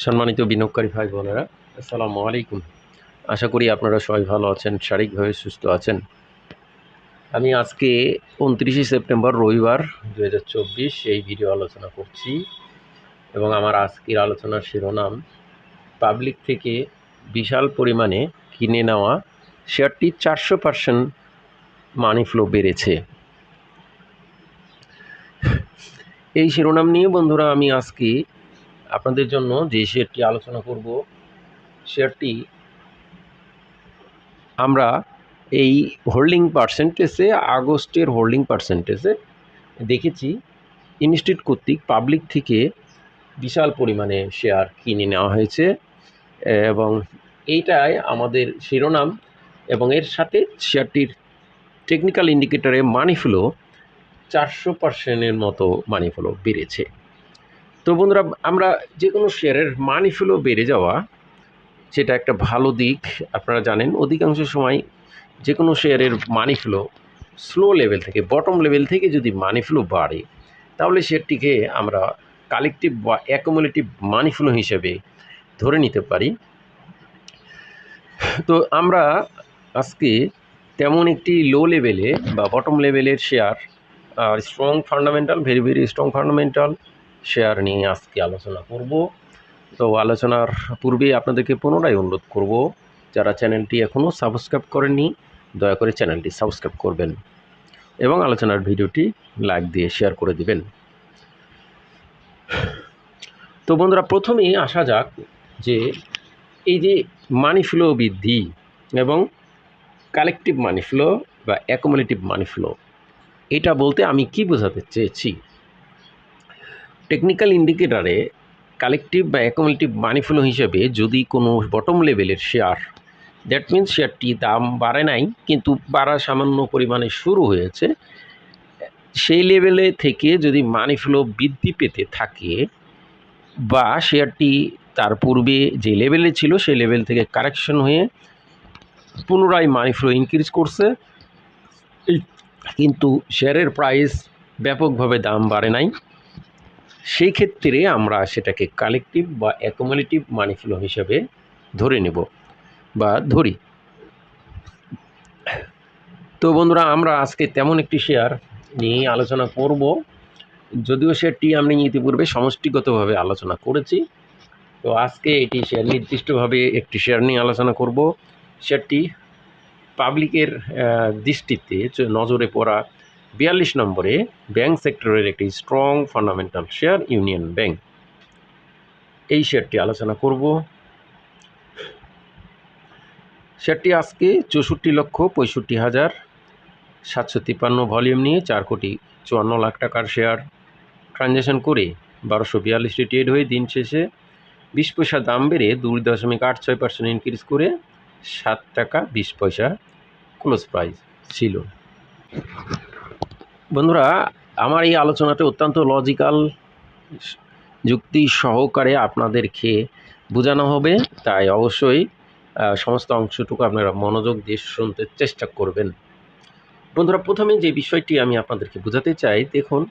সম্মানিত বিনিয়োগকারী ভাই বোনেরা, আসসালামু আলাইকুম। আশা করি আপনারা সবাই ভালো আছেন, শারীরিকভাবে সুস্থ আছেন। আমি আজকে উনত্রিশে সেপ্টেম্বর, রবিবার দু হাজার চব্বিশ এই ভিডিও আলোচনা করছি এবং আমার আজকের আলোচনার শিরোনাম, পাবলিক থেকে বিশাল পরিমাণে কিনে নেওয়া শেয়ারটি চারশো পার্সেন্ট মানি ফ্লো বেড়েছে। এই শিরোনাম নিয়ে বন্ধুরা, আমি আজকে আপনাদের জন্য যে শেয়ারটি আলোচনা করব, শেয়ারটি আমরা এই হোল্ডিং পার্সেন্টেজে আগস্টের হোল্ডিং পার্সেন্টেজে দেখেছি। ইনস্টিটিউট কর্তৃক পাবলিক থেকে বিশাল পরিমাণে শেয়ার কিনে নেওয়া হয়েছে এবং এইটাই আমাদের শিরোনাম এবং এর সাথে শেয়ারটির টেকনিক্যাল ইন্ডিকেটরে মানি ফ্লো চারশো পার্সেন্টের মতো মানি ফ্লো বেড়েছে। তো বন্ধুরা, আমরা যে কোনো শেয়ারের মানি ফ্লো বেড়ে যাওয়া সেটা একটা ভালো দিক, আপনারা জানেন। অধিকাংশ সময় যে কোনো শেয়ারের মানি ফ্লো স্লো লেভেল থেকে, বটম লেভেল থেকে যদি মানি ফ্লো বাড়ে, তাহলে শেয়ারটিকে আমরা কালেকটিভ বা অ্যাকোমোলেটিভ মানি ফ্লো হিসেবে ধরে নিতে পারি। তো আমরা আজকে তেমন একটি লো লেভেলে বা বটম লেভেলের শেয়ার আর strong fundamental very very strong fundamental share নিয়ে আজকে আলোচনা করব। তো আলোচনার পূর্বে আপনাদেরকে পুনরায় অনুরোধ করব, যারা চ্যানেলটি এখনও সাবস্ক্রাইব করেননি, দয়া করে চ্যানেলটি সাবস্ক্রাইব করবেন এবং আলোচনার ভিডিওটি লাইক দিয়ে শেয়ার করে দিবেন। তো বন্ধুরা প্রথমেই আসা যাক যে এই যে মানি ফ্লো বৃদ্ধি এবং কালেকটিভ মানি ফ্লো বা অ্যাকোমোলেটিভ মানি ফ্লো এটা বলতে আমি কি বোঝাতে চেয়েছি? টেকনিক্যাল ইন্ডিকেটারে কালেকটিভ বা অ্যাকোমোলেটিভ মানি ফ্লো হিসেবে যদি কোনো বটম লেভেলের শেয়ার দ্যাট মিন্স শেয়ারটি দাম বাড়ে নাই, কিন্তু বাড়া সামান্য পরিমাণে শুরু হয়েছে, সেই লেভেলে থেকে যদি মানি ফ্লো বৃদ্ধি পেতে থাকে বা শেয়ারটি তার পূর্বে যে লেভেলে ছিল, সেই লেভেল থেকে কারেকশন হয়ে পুনরায় মানি ফ্লো ইনক্রিজ করছে, কিন্তু শেয়ারের প্রাইস ব্যাপকভাবে দাম বাড়ে নাই। সেই ক্ষেত্রে আমরা সেটাকে কালেকটিভ বা অ্যাকোমোলেটিভ মানি ফ্লো হিসাবে ধরে নেব বা ধরি। তো বন্ধুরা, আমরা আজকে তেমন একটি শেয়ার নিয়ে আলোচনা করব। যদিও শেয়ারটি আমি ইতিপূর্বে সমষ্টিগতভাবে আলোচনা করেছি, তো আজকে এটি শেয়ার নির্দিষ্টভাবে একটি শেয়ার নিয়ে আলোচনা করব। শেয়ারটি পাবলিকের দৃষ্টিতে নজরে পড়া বিয়াল্লিশ নম্বরে ব্যাংক সেক্টরের একটি strong fundamental share Union Bank এই শেয়ারটি আলোচনা করব। শেয়ারটি আজকে চৌষট্টি লক্ষ পঁয়ষট্টি হাজার সাতশো তিপ্পান্ন ভলিউম নিয়ে চার কোটি চুয়ান্ন লাখ টাকার শেয়ার ট্রানজ্যাকশন করে বারোশো বিয়াল্লিশটি ট্রেড হয়ে দিন শেষে বিশ পয়সা দাম বেড়ে দুই দশমিক আট ছয় পার্সেন্ট ইনক্রিজ করে সাত টাকা বিশ পয়সা ক্লোজ প্রাইস ছিল। বন্ধুরা, আমার এই আলোচনাটা অত্যন্ত লজিক্যাল যুক্তি সহকারে আপনাদেরকে বোঝানো হবে। তাই অবশ্যই সমস্ত অংশটুকু আপনারা মনোযোগ দিয়ে শুনতে চেষ্টা করবেন। বন্ধুরা, প্রথমে যে বিষয়টি আমি আপনাদেরকে বোঝাতে চাই, দেখুন,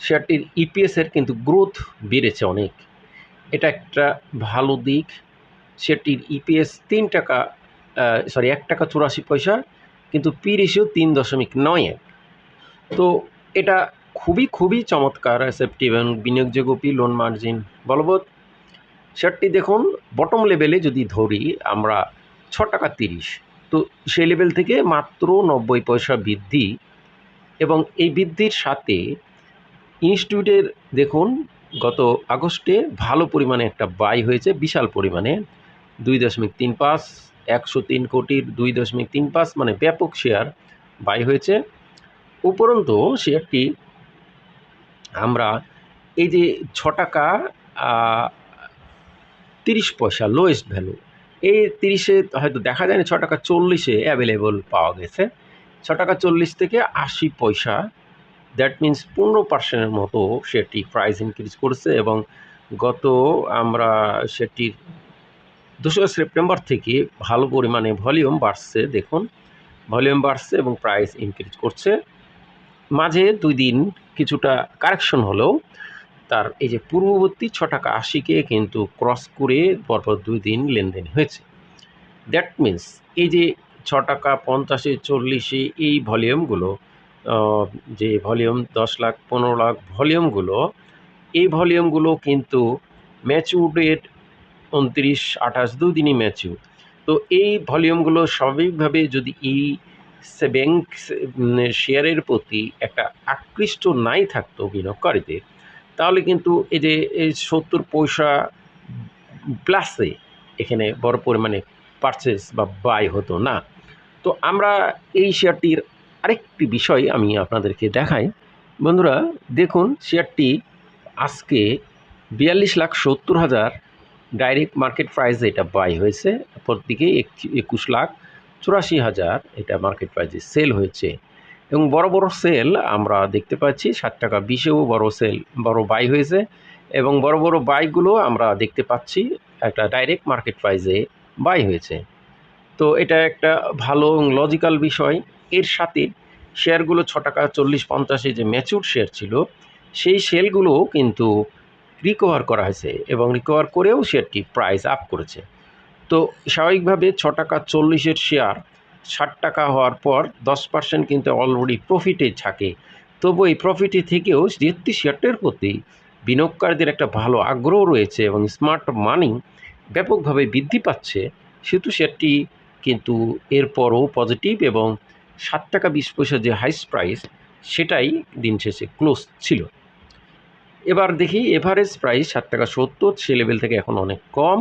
শেয়ারটির ইপিএসের কিন্তু গ্রোথ বেড়েছে অনেক। এটা একটা ভালো দিক। শেয়ারটির ইপিএস তিন টাকা সরি এক টাকা চুরাশি পয়সা, কিন্তু পি রেশিও তিন দশমিক নয় এক। তো এটা খুবই খুবই চমৎকার সেফটি এবং বিনিয়োগযোগ্য পি লোন মার্জিন বলবৎ শেয়ারটি দেখুন বটম লেভেলে যদি ধরি, আমরা ছ টাকা তিরিশ। তো সেই লেভেল থেকে মাত্র নব্বই পয়সা বৃদ্ধি এবং এই বৃদ্ধির সাথে ইনস্টিটিউটের দেখুন, গত আগস্টে ভালো পরিমাণে একটা বাই হয়েছে, বিশাল পরিমাণে। দুই দশমিক তিন পাঁচ, একশো তিন কোটির দুই দশমিক তিন পাঁচ মানে ব্যাপক শেয়ার বাই হয়েছে। উপরন্তু শেয়ারটি আমরা এই যে ছ টাকা তিরিশ পয়সা লোয়েস্ট ভ্যালু এই তিরিশে হয়তো দেখা যায় না ছ টাকা চল্লিশে অ্যাভেলেবল পাওয়া গেছে। ছ টাকা চল্লিশ থেকে আশি পয়সা দ্যাট মিন্স পনেরো পার্সেন্টের মতো সেটি প্রাইস ইনক্রিজ করেছে এবং গত আমরা সেটির দোসরা সেপ্টেম্বর থেকে ভালো পরিমাণে ভলিউম বাড়ছে, দেখুন। ভলিউম বাড়ছে এবং প্রাইস ইনক্রিজ করছে। মাঝে দুই দিন কিছুটা কারেকশন হলেও তার এই যে পূর্ববর্তী ছ টাকা আশিকে কিন্তু ক্রস করে পরপর দুই দিন লেনদেন হয়েছে। দ্যাট মিন্স এই যে ছ টাকা, পঞ্চাশে, চল্লিশে এই ভলিউমগুলো যে ভলিউম দশ লাখ, পনেরো লাখ ভলিউমগুলো, এই ভলিউমগুলো কিন্তু ম্যাচিউরেড উনত্রিশ, আঠাশ দুদিনই ম্যাচিউর তো এই ভলিউমগুলো স্বাভাবিকভাবে যদি এই ব্যাংক শেয়ারের প্রতি একটা আকৃষ্ট নাই থাকতো বিনিয়োগকারীদের, তাহলে কিন্তু এই যে, এই সত্তর পয়সা প্লাসে এখানে বড় পরিমাণে পারচেস বা বাই হতো না। তো আমরা এই শেয়ারটির আরেকটি বিষয় আমি আপনাদেরকে দেখাই। বন্ধুরা, দেখুন শেয়ারটি আজকে বিয়াল্লিশ লাখ সত্তর হাজার ডাইরেক্ট মার্কেট প্রাইসে এটা বাই হয়েছে। অপরদিকে এক- একুশ লাখ চুরাশি হাজার এটা মার্কেট প্রাইসে সেল হয়েছে। এবং বড় বড় সেল আমরা দেখতে পাচ্ছি, ষাট টাকা বিশেও বড় সেল বড় বাই হয়েছে। এবং বড় বড় বাইকগুলো আমরা দেখতে পাচ্ছি, একটা ডাইরেক্ট মার্কেট প্রাইসে বাই হয়েছে। তো এটা একটা ভালো এবং লজিক্যাল বিষয়। এর সাথে শেয়ারগুলো ছ টাকা চল্লিশ পঞ্চাশে যে ম্যাচিউর শেয়ার ছিল, সেই শেলগুলো কিন্তু রিকভার করা হয়েছে এবং রিকভার করেও শেয়ারটি প্রাইস আপ করেছে। তো স্বাভাবিকভাবে ছ টাকা চল্লিশের শেয়ার ষাট টাকা হওয়ার পর দশ পার্সেন্ট কিন্তু অলরেডি প্রফিটে থাকে। তবু এই প্রফিটে থেকেও যেহেতু শেয়ারটার প্রতি বিনিয়োগকারীদের একটা ভালো আগ্রহ রয়েছে এবং স্মার্ট মানি ব্যাপকভাবে বৃদ্ধি পাচ্ছে, সেহেতু শেয়ারটি কিন্তু এরপরও পজিটিভ এবং সাত টাকা বিশ পয়সা যে হাইস্ট প্রাইস সেটাই দিন শেষে ক্লোজ ছিল। এবার দেখি এভারেজ প্রাইস সাত টাকা সত্তর সে লেভেল থেকে এখন অনেক কম।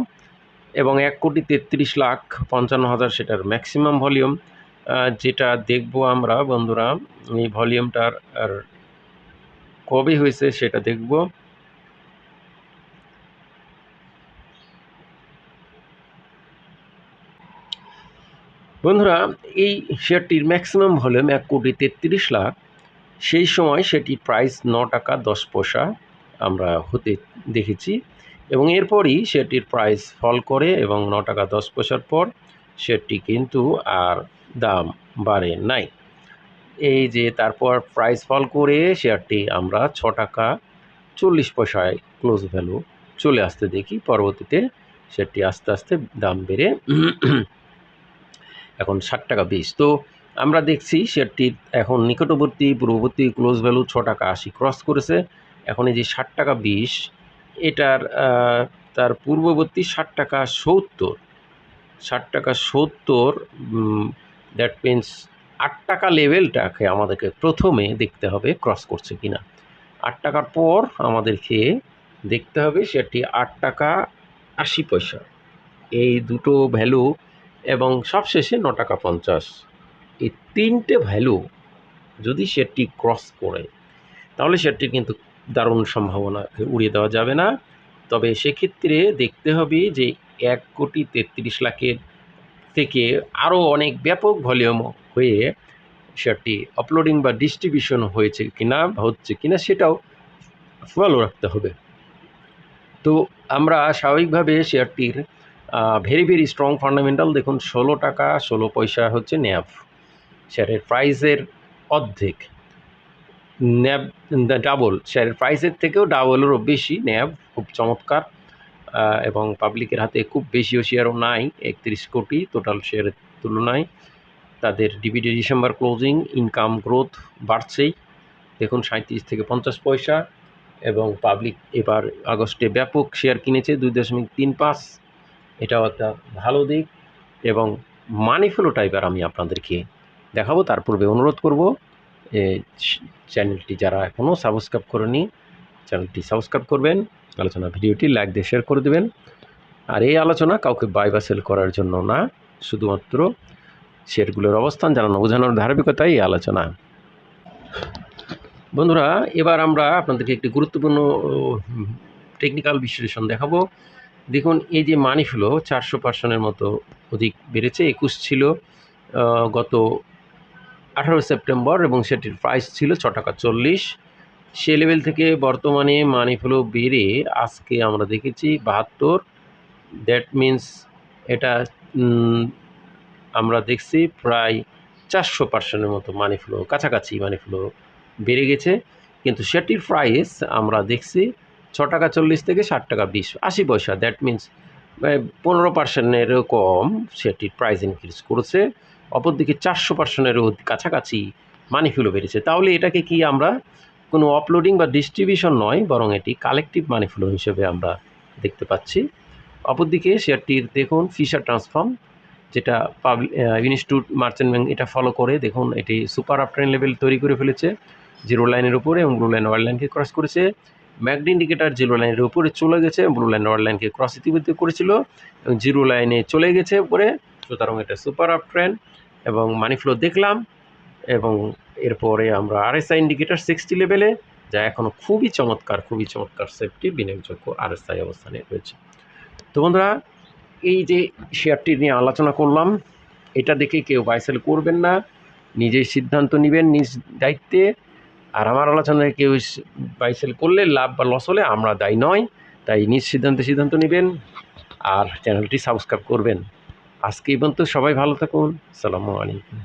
এবং এক কোটি তেত্রিশ লাখ পঞ্চান্ন হাজার সেটার ম্যাক্সিমাম ভলিউম যেটা দেখব আমরা, বন্ধুরা, এই ভলিউমটার আর কবে হয়েছে সেটা দেখব। বন্ধুরা, এই শেয়ারটির ম্যাক্সিমাম ভলিউম এক কোটি তেত্রিশ লাখ। সেই সময় সেটি প্রাইস ন টাকা দশ পয়সা আমরা হতে দেখেছি। এবং এরপরই সেটির প্রাইস ফল করে এবং ন টাকা দশ পয়সার পর শেয়ারটি কিন্তু আর দাম বাড়ে নাই। এই যে তারপর প্রাইস ফল করে শেয়ারটি আমরা ছ টাকা চল্লিশ পয়সায় ক্লোজ ভ্যালু চলে আসতে দেখি। পরবর্তীতে সেটি আস্তে আস্তে দাম বেড়ে এখন ষাট টাকা বিশ। তো আমরা দেখছি শেয়ারটির এখন নিকটবর্তী, পূর্ববর্তী ক্লোজ ভ্যালু ছ টাকা আশি ক্রস করেছে। এখন এই যে ষাট টাকা বিশ এটার তার পূর্ববর্তী ষাট টাকা সত্তর। ষাট টাকা সত্তর দ্যাট মিন্স আট টাকা লেভেলটাকে আমাদেরকে প্রথমে দেখতে হবে ক্রস করছে কি না আট টাকার পর আমাদেরকে দেখতে হবে সেটি আট টাকা আশি পয়সা। এই দুটো ভ্যালু এবং সবশেষে ন টাকা পঞ্চাশ। এই তিনটে ভ্যালু যদি সেটি ক্রস করে, তাহলে সেটি কিন্তু দারুণ সম্ভাবনাকে উড়িয়ে দেওয়া যাবে না। তবে সেক্ষেত্রে দেখতে হবে যে এক কোটি তেত্রিশ লাখের থেকে আরও অনেক ব্যাপক ভলিউম হয়ে সেটি আপলোডিং বা ডিস্ট্রিবিউশন হয়েছে কিনা হচ্ছে কিনা সেটাও ফলো রাখতে হবে। তো আমরা স্বাভাবিকভাবে শেয়ারটির ভেরি ভেরি স্ট্রং ফান্ডামেন্টাল দেখুন, ষোলো টাকা, ষোলো পয়সা হচ্ছে ন্যাব শেয়ারের প্রাইসের অর্ধেক। ন্যাব ডাবল, শেয়ারের প্রাইসের থেকেও ডাবলেরও বেশি। ন্যাব খুব চমৎকার এবং পাবলিকের হাতে খুব বেশিও শেয়ারও নাই, একত্রিশ কোটি টোটাল শেয়ারের তুলনায়। তাদের DBD December closing income growth বাড়ছেই। দেখুন সাঁত্রিশ থেকে পঞ্চাশ পয়সা, এবং পাবলিক এবার আগস্টে ব্যাপক শেয়ার কিনেছে দুই দশমিক তিন পাঁচ। এটাও একটা ভালো দিক, এবং মানি ফ্লোটা এবার আমি আপনাদেরকে দেখাবো। তার পূর্বে অনুরোধ করব এ, চ্যানেলটি যারা এখনও সাবস্ক্রাইব করেনি চ্যানেলটি সাবস্ক্রাইব করবেন আলোচনা ভিডিওটি লাইক দিয়ে শেয়ার করে দেবেন। আর এই আলোচনা কাউকে বাই বা সেল করার জন্য না শুধুমাত্র শেয়ারগুলোর অবস্থান জানানো বোঝানোর ধারাবাহিকতাই এই আলোচনা। বন্ধুরা এবার আমরা আপনাদেরকে একটি গুরুত্বপূর্ণ টেকনিক্যাল বিশ্লেষণ দেখাবো। দেখুন এই যে মানি ফ্লো চারশো পার্সেন্টের মতো অধিক বেড়েছে একুশ ছিল গত আঠারো সেপ্টেম্বর এবং সেটির প্রাইস ছিল ছ টাকা চল্লিশ। সে লেভেল থেকে বর্তমানে মানি ফ্লো বেড়ে আজকে আমরা দেখেছি বাহাত্তর। দ্যাট মিন্স এটা আমরা দেখছি প্রায় চারশো পার্সেন্টের মতো মানি ফ্লো কাছাকাছি মানি ফ্লো বেড়ে গেছে। কিন্তু সেটির প্রাইস আমরা দেখছি ছ টাকা চল্লিশ থেকে ষাট টাকা বিশ, আশি পয়সা। দ্যাট মিন্স পনেরো পার্সেন্টেরও কম সেটির প্রাইস ইনক্রিজ করেছে। অপরদিকে চারশো পার্সেন্টেরও কাছাকাছি মানি ফ্লো বেড়েছে। তাহলে এটাকে কি আমরা কোনো আপলোডিং বা ডিস্ট্রিবিউশন নয়, বরং এটি কালেকটিভ মানি ফ্লো হিসেবে আমরা দেখতে পাচ্ছি। অপরদিকে শেয়ারটির দেখুন ফিশার ট্রান্সফর্ম যেটা পাবলিক ইনস্টিটিউট মার্চেন্ট ব্যাংক এটা ফলো করে। দেখুন, এটি সুপার আপট্রেন লেভেল তৈরি করে ফেলেছে জিরো লাইনের উপরে এবং ব্লু লাইন ওয়ার লাইনকে ক্রস করেছে। ম্যাকড ইন্ডিকেটার জিরো লাইনের উপরে চলে গেছে ব্লু লাইন ওয়ার লাইনকে ক্রস ইতিমধ্যে করেছিল এবং জিরো লাইনে চলে গেছে উপরে। সুতরাং এটা সুপার আপ ট্রেন এবং মানি ফ্লো দেখলাম এবং এরপরে আমরা আরএসআই ইন্ডিকেটার সিক্সটি লেভেলে যা এখনও খুবই চমৎকার খুবই চমৎকার সেফটি বিনিয়োগযোগ্য আরএসআই অবস্থানে রয়েছে। তো বন্ধুরা, এই যে শেয়ারটি নিয়ে আলোচনা করলাম, এটা দেখে কেউ বাইসেল করবেন না, নিজেই সিদ্ধান্ত নেবেন নিজ দায়িত্বে। আর আমার আলোচনায় কেউ বাইসেল করলে লাভ বা লস হলে আমরা দায়ী নয়, তাই নিজ সিদ্ধান্তে সিদ্ধান্ত নেবেন, আর চ্যানেলটি সাবস্ক্রাইব করবেন। আজকে এই পর্যন্ত সবাই ভালো থাকুন। সালামু আলাইকুম।